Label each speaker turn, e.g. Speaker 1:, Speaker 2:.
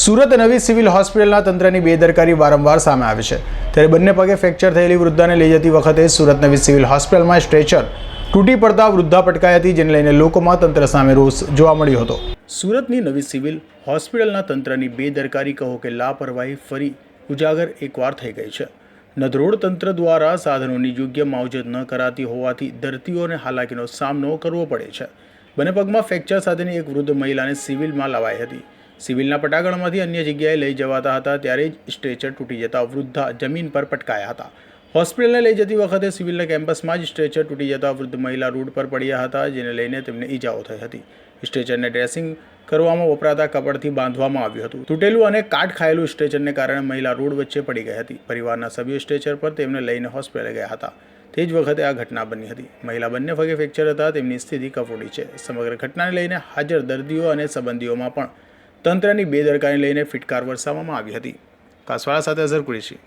Speaker 1: સુરત નવી સિવિલ હોસ્પિટલના તંત્રની બેદરકારી વારંવાર સામે આવે છે. ત્યારે બંને પગે ફ્રેક્ચર થયેલી વૃદ્ધાને લઈ જતી વખતે સુરત નવી સિવિલ હોસ્પિટલમાં સ્ટ્રેચર તૂટી પડતા વૃદ્ધા પટકાઈ હતી, જેને લઈને લોકોમાં તંત્ર સામે રોષ જોવા મળ્યો હતો. સુરતની નવી સિવિલ હોસ્પિટલના તંત્રની બેદરકારી કહો કે લાપરવાહી ફરી ઉજાગર એકવાર થઈ ગઈ છે. નદરોડ તંત્ર દ્વારા સાધનોની યોગ્ય માવજત ન કરાતી હોવાથી દર્દીઓને હાલાકીનો સામનો કરવો પડે છે. બંને પગમાં ફ્રેક્ચર સાથેની એક વૃદ્ધ મહિલાને સિવિલમાં લવાઈ હતી. સિવિલના પટાગળમાંથી અન્ય જગ્યાએ લઈ જવાતા હતા, ત્યારે જ સ્ટ્રેચર તૂટી જતા વૃદ્ધા જમીન પર પટકાયા હતા. હોસ્પિટલને લઈ જતી વખતે સિવિલના કેમ્પસમાં જ સ્ટ્રેચર તૂટી જતા વૃદ્ધ મહિલા રોડ પર પડ્યા હતા, જેને લઈને તેમને ઈજાઓ થઈ હતી. સ્ટ્રેચરને ડ્રેસિંગ કરવામાં વપરાતા કપડથી બાંધવામાં આવ્યું હતું. તૂટેલું અને કાટ ખાયેલું સ્ટ્રેચરને કારણે મહિલા રોડ વચ્ચે પડી ગઈ હતી. પરિવારના સભ્યો સ્ટ્રેચર પર તેમને લઈને હોસ્પિટલે ગયા હતા. તે જ વખતે આ ઘટના બની હતી. મહિલા બંને પગે ફ્રેક્ચર હતા, તેમની સ્થિતિ કફોડી છે. સમગ્ર ઘટનાને લઈને હાજર દર્દીઓ અને સંબંધીઓમાં પણ તંત્રની બેદરકારી લઈને ફિટકાર વરસાવવામાં આવી હતી. કાસવાળા સાથે અઝર કુરેશી.